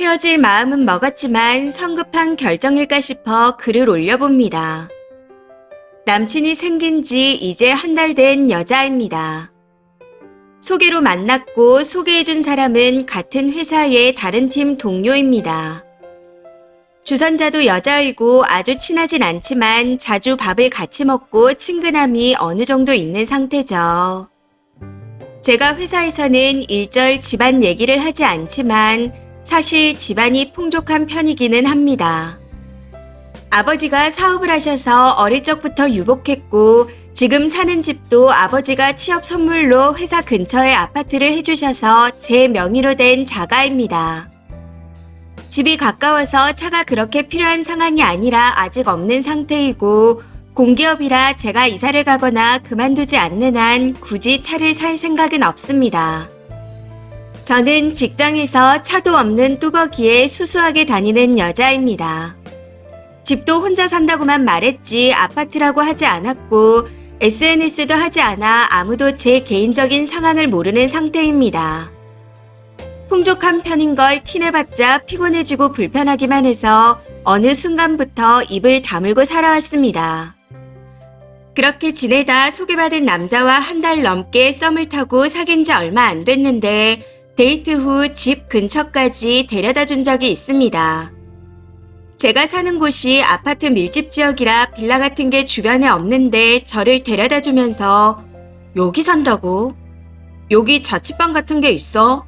헤어질 마음은 먹었지만 성급한 결정일까 싶어 글을 올려봅니다. 남친이 생긴 지 이제 한 달 된 여자입니다. 소개로 만났고 소개해준 사람은 같은 회사의 다른 팀 동료입니다. 주선자도 여자이고 아주 친하진 않지만 자주 밥을 같이 먹고 친근함이 어느 정도 있는 상태죠. 제가 회사에서는 일절 집안 얘기를 하지 않지만 사실 집안이 풍족한 편이기는 합니다. 아버지가 사업을 하셔서 어릴 적부터 유복했고 지금 사는 집도 아버지가 취업 선물로 회사 근처에 아파트를 해주셔서 제 명의로 된 자가입니다. 집이 가까워서 차가 그렇게 필요한 상황이 아니라 아직 없는 상태이고 공기업이라 제가 이사를 가거나 그만두지 않는 한 굳이 차를 살 생각은 없습니다. 저는 직장에서 차도 없는 뚜벅이에 수수하게 다니는 여자입니다. 집도 혼자 산다고만 말했지 아파트라고 하지 않았고 SNS도 하지 않아 아무도 제 개인적인 상황을 모르는 상태입니다. 풍족한 편인 걸 티내봤자 피곤해지고 불편하기만 해서 어느 순간부터 입을 다물고 살아왔습니다. 그렇게 지내다 소개받은 남자와 한 달 넘게 썸을 타고 사귄 지 얼마 안 됐는데 데이트 후 집 근처까지 데려다 준 적이 있습니다. 제가 사는 곳이 아파트 밀집 지역이라 빌라 같은 게 주변에 없는데 저를 데려다 주면서 여기 산다고? 여기 자취방 같은 게 있어?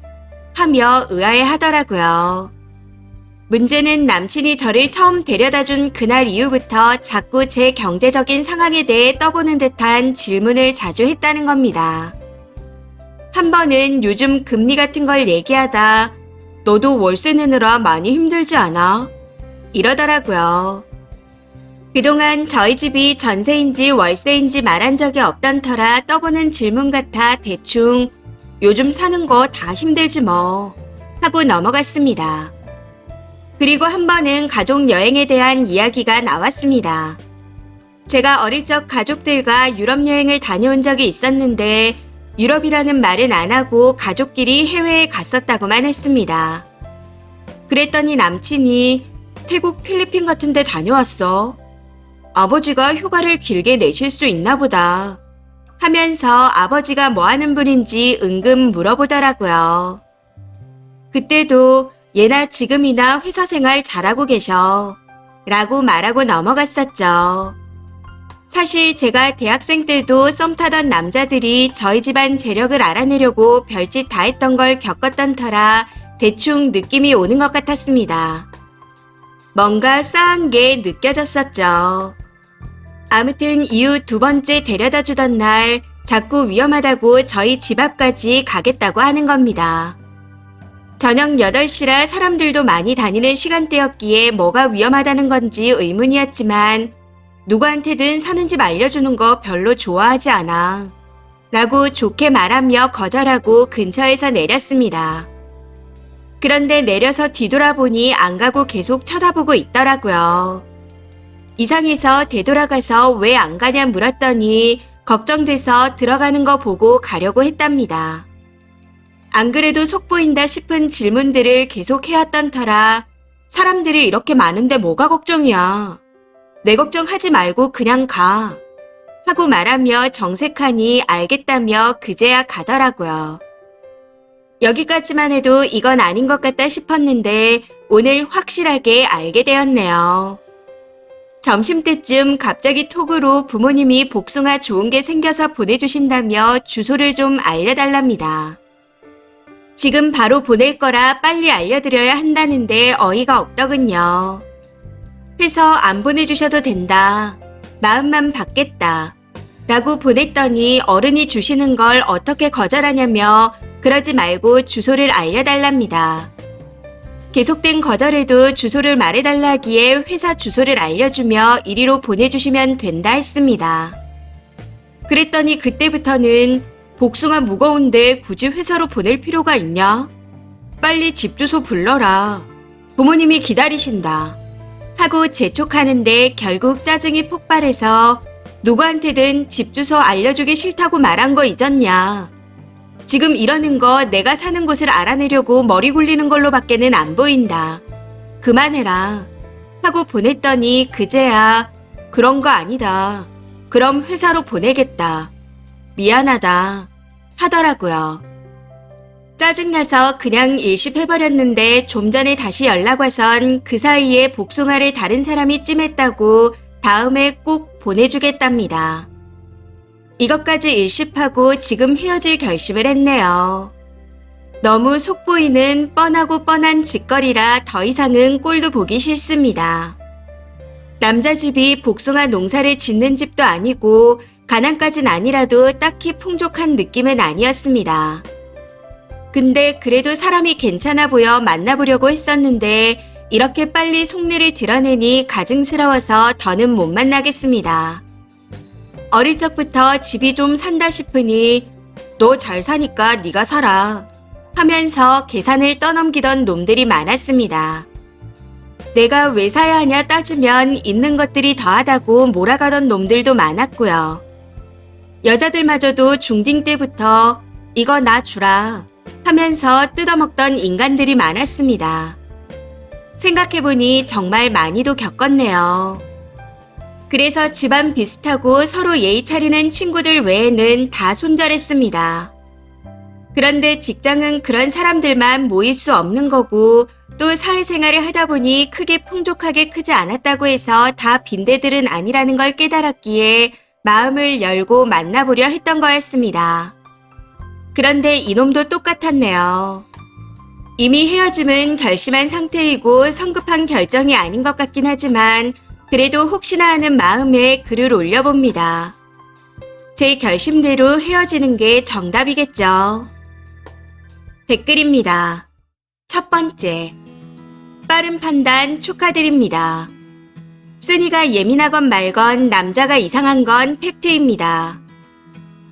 하며 의아해 하더라고요. 문제는 남친이 저를 처음 데려다 준 그날 이후부터 자꾸 제 경제적인 상황에 대해 떠보는 듯한 질문을 자주 했다는 겁니다. 한 번은 요즘 금리 같은 걸 얘기하다 너도 월세 내느라 많이 힘들지 않아? 이러더라고요. 그동안 저희 집이 전세인지 월세인지 말한 적이 없던 터라 떠보는 질문 같아 대충 요즘 사는 거 다 힘들지 뭐 하고 넘어갔습니다. 그리고 한 번은 가족 여행에 대한 이야기가 나왔습니다. 제가 어릴 적 가족들과 유럽 여행을 다녀온 적이 있었는데 유럽이라는 말은 안 하고 가족끼리 해외에 갔었다고만 했습니다. 그랬더니 남친이 태국 필리핀 같은 데 다녀왔어. 아버지가 휴가를 길게 내실 수 있나 보다. 하면서 아버지가 뭐 하는 분인지 은근 물어보더라고요. 그때도 예나 지금이나 회사 생활 잘하고 계셔. 라고 말하고 넘어갔었죠. 사실 제가 대학생 때도 썸 타던 남자들이 저희 집안 재력을 알아내려고 별짓 다 했던 걸 겪었던 터라 대충 느낌이 오는 것 같았습니다. 뭔가 싸한 게 느껴졌었죠. 아무튼 이후 두 번째 데려다 주던 날 자꾸 위험하다고 저희 집 앞까지 가겠다고 하는 겁니다. 저녁 8시라 사람들도 많이 다니는 시간대였기에 뭐가 위험하다는 건지 의문이었지만 누구한테든 사는 집 알려주는 거 별로 좋아하지 않아. 라고 좋게 말하며 거절하고 근처에서 내렸습니다. 그런데 내려서 뒤돌아보니 안 가고 계속 쳐다보고 있더라고요. 이상해서 되돌아가서 왜 안 가냐 물었더니 걱정돼서 들어가는 거 보고 가려고 했답니다. 안 그래도 속 보인다 싶은 질문들을 계속 해왔던 터라 사람들이 이렇게 많은데 뭐가 걱정이야. 내 걱정하지 말고 그냥 가. 하고 말하며 정색하니 알겠다며 그제야 가더라고요. 여기까지만 해도 이건 아닌 것 같다 싶었는데 오늘 확실하게 알게 되었네요. 점심때쯤 갑자기 톡으로 부모님이 복숭아 좋은 게 생겨서 보내주신다며 주소를 좀 알려달랍니다. 지금 바로 보낼 거라 빨리 알려드려야 한다는데 어이가 없더군요. 해서 안 보내주셔도 된다. 마음만 받겠다. 라고 보냈더니 어른이 주시는 걸 어떻게 거절하냐며 그러지 말고 주소를 알려달랍니다. 계속된 거절에도 주소를 말해달라기에 회사 주소를 알려주며 이리로 보내주시면 된다 했습니다. 그랬더니 그때부터는 복숭아 무거운데 굳이 회사로 보낼 필요가 있냐? 빨리 집 주소 불러라. 부모님이 기다리신다. 하고 재촉하는데 결국 짜증이 폭발해서 누구한테든 집 주소 알려주기 싫다고 말한 거 잊었냐? 지금 이러는 거 내가 사는 곳을 알아내려고 머리 굴리는 걸로 밖에는 안 보인다. 그만해라. 하고 보냈더니 그제야 그런 거 아니다. 그럼 회사로 보내겠다. 미안하다. 하더라고요. 짜증나서 그냥 일십해버렸는데 좀 전에 다시 연락 와선 그 사이에 복숭아를 다른 사람이 찜했다고 다음에 꼭 보내주겠답니다. 이것까지 일십하고 지금 헤어질 결심을 했네요. 너무 속보이는 뻔하고 뻔한 짓거리라 더 이상은 꼴도 보기 싫습니다. 남자 집이 복숭아 농사를 짓는 집도 아니고 가난까진 아니라도 딱히 풍족한 느낌은 아니었습니다. 근데 그래도 사람이 괜찮아 보여 만나보려고 했었는데 이렇게 빨리 속내를 드러내니 가증스러워서 더는 못 만나겠습니다. 어릴 적부터 집이 좀 산다 싶으니 너 잘 사니까 네가 살아 하면서 계산을 떠넘기던 놈들이 많았습니다. 내가 왜 사야 하냐 따지면 있는 것들이 더하다고 몰아가던 놈들도 많았고요. 여자들마저도 중딩 때부터 이거 나 주라 하면서 뜯어먹던 인간들이 많았습니다. 생각해보니 정말 많이도 겪었네요. 그래서 집안 비슷하고 서로 예의 차리는 친구들 외에는 다 손절했습니다. 그런데 직장은 그런 사람들만 모일 수 없는 거고 또 사회생활을 하다 보니 크게 풍족하게 크지 않았다고 해서 다 빈대들은 아니라는 걸 깨달았기에 마음을 열고 만나보려 했던 거였습니다. 그런데 이놈도 똑같았네요. 이미 헤어짐은 결심한 상태이고 성급한 결정이 아닌 것 같긴 하지만 그래도 혹시나 하는 마음에 글을 올려봅니다. 제 결심대로 헤어지는 게 정답이겠죠. 댓글입니다. 첫 번째. 빠른 판단 축하드립니다. 순이가 예민하건 말건 남자가 이상한 건 팩트입니다.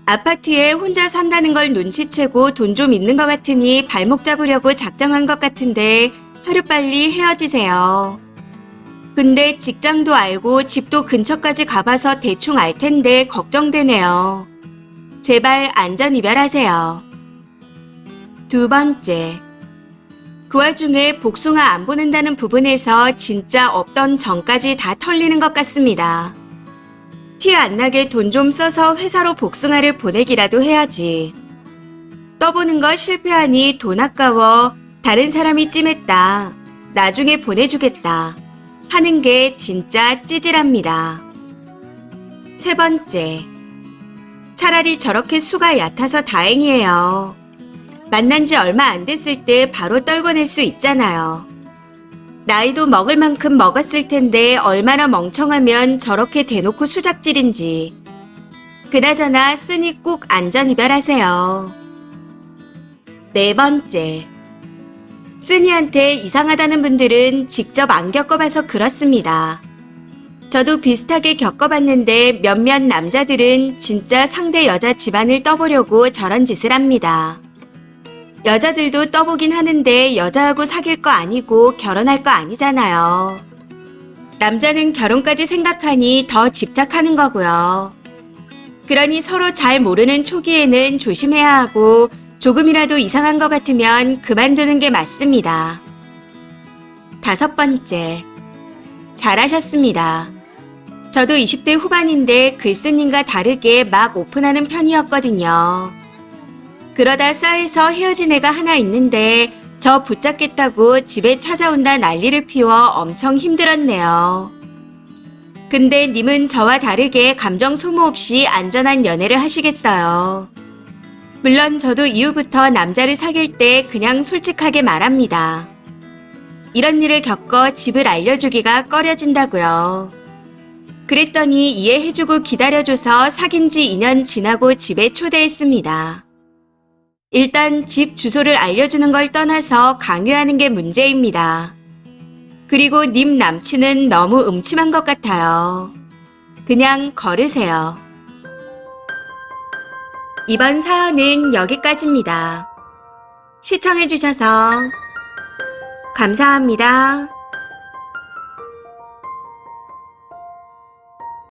아파트에 혼자 산다는 걸 눈치채고 돈 좀 있는 것 같으니 발목 잡으려고 작정한 것 같은데 하루빨리 헤어지세요. 근데 직장도 알고 집도 근처까지 가봐서 대충 알 텐데 걱정되네요. 제발 안전 이별하세요. 두 번째. 그 와중에 복숭아 안 보낸다는 부분에서 진짜 없던 정까지 다 털리는 것 같습니다. 티 안 나게 돈 좀 써서 회사로 복숭아를 보내기라도 해야지. 떠보는 거 실패하니 돈 아까워 다른 사람이 찜했다. 나중에 보내주겠다. 하는 게 진짜 찌질합니다. 세 번째. 차라리 저렇게 수가 얕아서 다행이에요. 만난 지 얼마 안 됐을 때 바로 떨궈낼 수 있잖아요. 나이도 먹을 만큼 먹었을 텐데 얼마나 멍청하면 저렇게 대놓고 수작질인지. 그나저나 쓰니 꼭 안전 이별하세요. 네 번째. 쓰니한테 이상하다는 분들은 직접 안 겪어봐서 그렇습니다. 저도 비슷하게 겪어봤는데 몇몇 남자들은 진짜 상대 여자 집안을 떠보려고 저런 짓을 합니다. 여자들도 떠보긴 하는데 여자하고 사귈 거 아니고 결혼할 거 아니잖아요. 남자는 결혼까지 생각하니 더 집착하는 거고요. 그러니 서로 잘 모르는 초기에는 조심해야 하고 조금이라도 이상한 것 같으면 그만두는 게 맞습니다. 다섯 번째. 잘하셨습니다. 저도 20대 후반인데 글쓴님과 다르게 막 오픈하는 편이었거든요. 그러다 쌓여서 헤어진 애가 하나 있는데 저 붙잡겠다고 집에 찾아온다 난리를 피워 엄청 힘들었네요. 근데 님은 저와 다르게 감정 소모 없이 안전한 연애를 하시겠어요. 물론 저도 이후부터 남자를 사귈 때 그냥 솔직하게 말합니다. 이런 일을 겪어 집을 알려주기가 꺼려진다고요. 그랬더니 이해해주고 기다려줘서 사귄 지 2년 지나고 집에 초대했습니다. 일단 집 주소를 알려주는 걸 떠나서 강요하는 게 문제입니다. 그리고 님 남친은 너무 음침한 것 같아요. 그냥 걸으세요. 이번 사연은 여기까지입니다. 시청해주셔서 감사합니다.